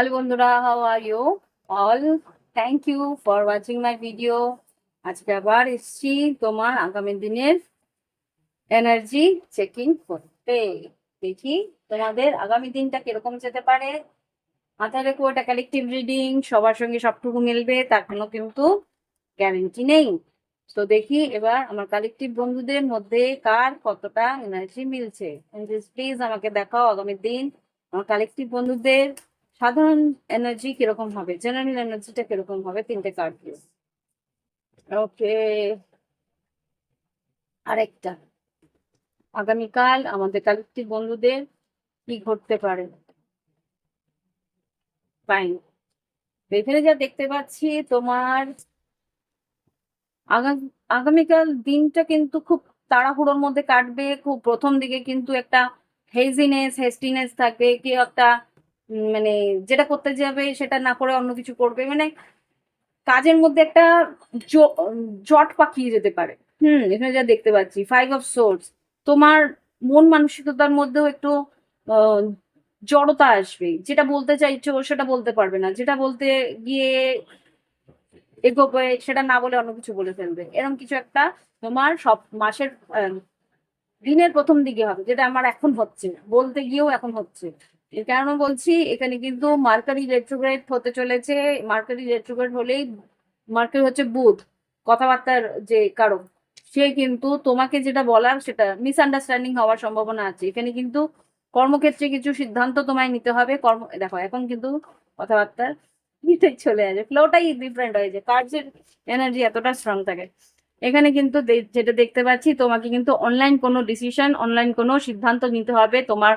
Hello বন্ধুরা how are you all thank you for watching my video আজকে আবার এসছি তোমার আগামী দিনের এনার্জি চেকিং করতে। দেখি তোমাদের আগামী দিনটা কীরকম যেতে পারে। মাথায় রেখো, এটা কালেকটিভ রিডিং সবার সঙ্গে সবটুকু মিলবে, তার কোনো কিন্তু গ্যারেন্টি নেই। তো দেখি এবার আমার কালেকটিভ বন্ধুদের মধ্যে কার কতটা এনার্জি মিলছে। প্লিজ আমাকে দেখাও আগামী দিন আমার কালেকটিভ বন্ধুদের। সাধারণ এনার্জি কীরকম হবে? জেনারেল এনার্জিটা কীরকম হবে? তিনটে কার্ড দিয়ে। ওকে আরেকটা। আগামীকাল আমাদের কালেক্টিভ বন্ধুদের কি ঘটতে পারে? ফাইন এখানে যা দেখতে পাচ্ছি, তোমার আগামীকাল দিনটা কিন্তু খুব তাড়াহুড়োর মধ্যে কাটবে। খুব প্রথম দিকে কিন্তু একটা হেজিনেস হেস্টিনেস থাকবে কেউ একটা মানে যেটা করতে যাবে সেটা না করে অন্য কিছু করবে মানে কাজের মধ্যে একটা জট পাকিয়ে যেতে পারে। হুম, এখানে যা দেখতে পাচ্ছি ফাইভ অফ সোর্স তোমার মন মানসিকতার মধ্যেও একটু জড়তা আসবে। যেটা বলতে চাইছো সেটা বলতে পারবে না, যেটা বলতে গিয়ে এগোবে সেটা না বলে অন্য কিছু বলে ফেলবে। এরকম কিছু একটা তোমার সব মাসের দিনের প্রথম দিকে হবে, যেটা আমার এখন হচ্ছে বলতে গিয়েও এখন হচ্ছে কারণে বলছি, এখানে কিন্তু মার্কারি রেট্রোগ্রেড হতে চলেছে। মার্কারি রেট্রোগ্রেড হলেই মার্কারি হচ্ছে বুধ, কথাবার্তার যে কারণ। সে কিন্তু তোমাকে যেটা বলার সেটা মিসআন্ডারস্ট্যান্ডিং হওয়ার সম্ভাবনা আছে। এখানে কিন্তু কর্মক্ষেত্রে কিছু সিদ্ধান্ত তোমায় নিতে হবে। কর্ম, দেখো, এখন কিন্তু কথাবার্তার এটাই চলে আসে। ফ্লোটাই ডিফারেন্ট হয়ে যায়। কার্যের এনার্জি এতটা স্ট্রং থাকে। এখানে কিন্তু যেটা দেখতে পাচ্ছি, তোমাকে কিন্তু অনলাইন কোনো ডিসিশন অনলাইন কোনো সিদ্ধান্ত নিতে হবে। তোমার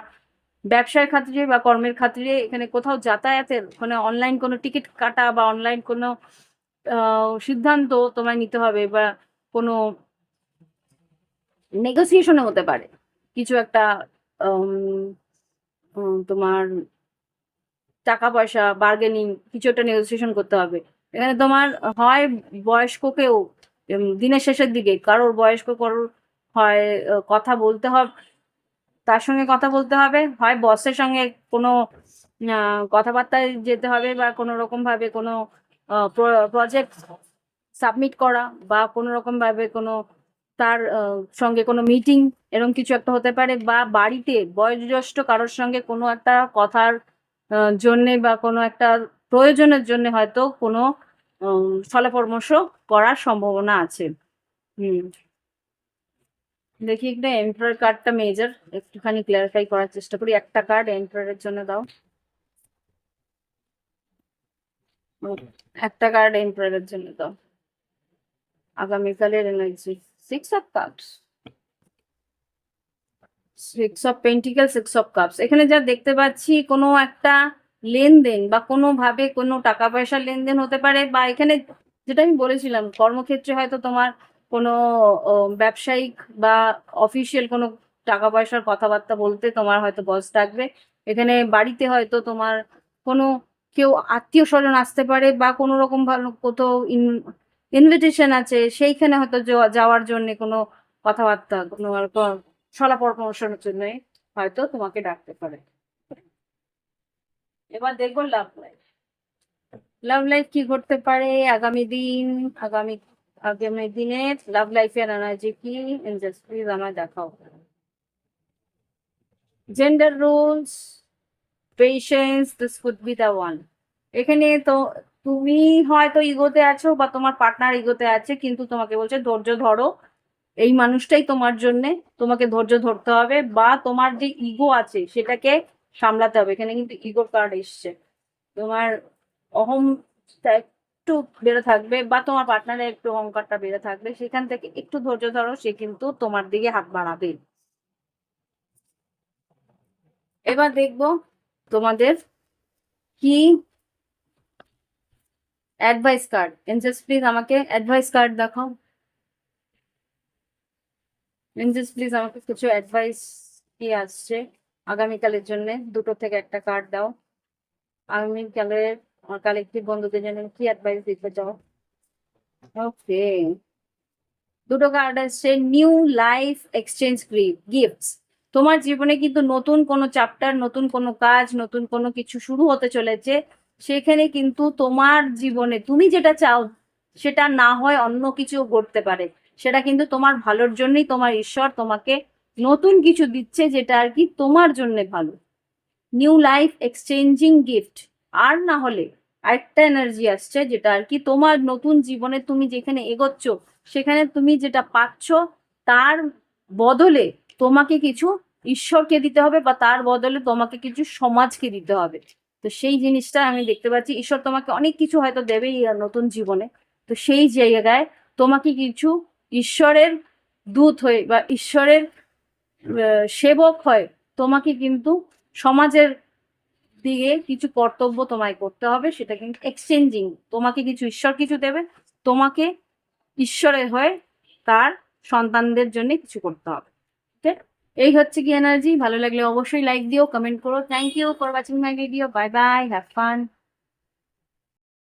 ব্যবসার খাতিরে বা কর্মের খাতিরে এখানে কোথাও যাতায়াতের মানে অনলাইন কোনো টিকিট কাটা বা অনলাইন কোনো সিদ্ধান্ত তোমায় নিতে হবে বা কোনো নেগোসিয়েশনে হতে পারে। কিছু একটা তোমার টাকা পয়সা বার্গেনিং কিছু একটা নেগোসিয়েশন করতে হবে। এখানে তোমার হয় বয়স্ককেও দিনের শেষের দিকে, কারোর বয়স্ক, কারোর হয় কথা বলতে হবে তার সঙ্গে কথা বলতে হবে। হয় বসের সঙ্গে কোনো কথাবার্তায় যেতে হবে বা কোনো রকম ভাবে কোনো প্রজেক্ট সাবমিট করা বা কোনো রকম ভাবে কোনো তার সঙ্গে কোনো মিটিং এরকম কিছু একটা হতে পারে বা বাড়িতে বয়োজ্যেষ্ঠ কারোর সঙ্গে কোনো একটা কথার জন্যে বা কোনো একটা প্রয়োজনের জন্য হয়তো কোনো উম, স্থলপরামর্শ করার সম্ভাবনা আছে। হুম। দেখি একটা এমপ্লয়ার কার্ডটা মেজর একটুখানি ক্লারিফাই করার চেষ্টা করি। একটা কার্ড এমপ্লয়ারের জন্য দাও। একটা কার্ড এমপ্লয়ারের জন্য দাও। আগামীকালের energy six of cups six of pentacle six of cups এখানে যা দেখতে পাচ্ছি, কোনো একটা লেনদেন বা কোনোভাবে কোনো টাকা পয়সার লেনদেন হতে পারে বা এখানে যেটা আমি বলেছিলাম, কর্মক্ষেত্রে হয়তো তোমার কোনো ব্যবসায়িক বা অফিসিয়াল কোনো টাকা পয়সার কথাবার্তা বলতে তোমার হয়তো বস ডাকবে। এখানে বাড়িতে হয়তো তোমার কোনো কেউ আত্মীয় স্বজন আসতে পারে বা কোনো রকম কোথাও ইনভিটেশন আছে, সেইখানে হয়তো যাওয়া- যাওয়ার জন্য কোনো কথাবার্তা, কোনো সলা পরামর্শের জন্য হয়তো তোমাকে ডাকতে পারে। এবার দেখব লাভ লাইফ লাভ লাইফ কি ঘটতে পারে? আগামী দিন, আগামী আগামী দিনে লাভ লাইফের এনার্জি কি? প্লিজ আমায় দেখাও। Gender rules patience this could be the one এখানে তো তুমি হয়তো ইগোতে আছো বা তোমার পার্টনার ইগোতে আছে, কিন্তু তোমাকে বলছে ধৈর্য ধরো। এই মানুষটাই তোমার জন্যে তোমাকে ধৈর্য ধরতে হবে বা তোমার যে ইগো আছে সেটাকে সামলাতে হবে। এখানে কিন্তু ইগো কার্ড এসছে। তোমার অহম একটু বেড়ে থাকবে বা তোমার পার্টনারের একটু অহংকারটা বেড়ে থাকবে, সেখান থেকে একটু ধৈর্য ধরো, সে কিন্তু তোমার দিকে হাত বাড়াবে। এবার দেখব তোমাদের কি অ্যাডভাইস কার্ড এনজেস প্লিজ আমাকে অ্যাডভাইস কার্ড দেখাও। এনজেস প্লিজ আমাকে কিছু অ্যাডভাইস কি আসছে? আগামীকালের জন্য দুটো থেকে একটা কার্ড দাও। আগামীকালের আমার কালেক্টিভ বন্ধুদের জন্য কি অ্যাডভাইস দিতে চাও। ওকে দুটো কার্ড আসছে নিউ লাইফ এক্সচেঞ্জ গিফটস তোমার জীবনে কিন্তু নতুন কোনো চ্যাপ্টার নতুন কোনো কাজ, নতুন কোনো কিছু শুরু হতে চলেছে। সেখানে কিন্তু তোমার জীবনে তুমি যেটা চাও, সেটা না হয় অন্য কিছু ঘটতে পারে। সেটা কিন্তু তোমার ভালোর জন্যই তোমার ঈশ্বর তোমাকে নতুন কিছু দিচ্ছে যেটা আর কি তোমার জন্য ভালো। নিউ লাইফ এক্সচেঞ্জিং গিফট আর না হলে আরেকটা এনার্জি আসছে যেটা আর কি তোমার নতুন জীবনে তুমি যেখানে এগোচ্ছ, সেখানে তুমি যেটা পাচ্ছ, তার বদলে তোমাকে কিছু ঈশ্বরকে দিতে হবে বা তার বদলে তোমাকে কিছু সমাজকে দিতে হবে। তো সেই জিনিসটা আমি দেখতে পাচ্ছি। ঈশ্বর তোমাকে অনেক কিছু হয়তো আর নতুন জীবনে। তো সেই জায়গায় তোমাকে কিছু ঈশ্বরের দূত হয়ে বা ঈশ্বরের সেবক হয় তোমাকে কিন্তু সমাজের দিকে কিছু কর্তব্য তোমায় করতে হবে, সেটা কিন্তু এক্সচেঞ্জিং তোমাকে কিছু ঈশ্বর কিছু দেবে, তোমাকে ঈশ্বরের হয়ে তার সন্তানদের জন্য কিছু করতে হবে ঠিক এই হচ্ছে কি এনার্জি ভালো লাগলে অবশ্যই লাইক দিও কমেন্ট করো thank you for watching my video bye bye have fun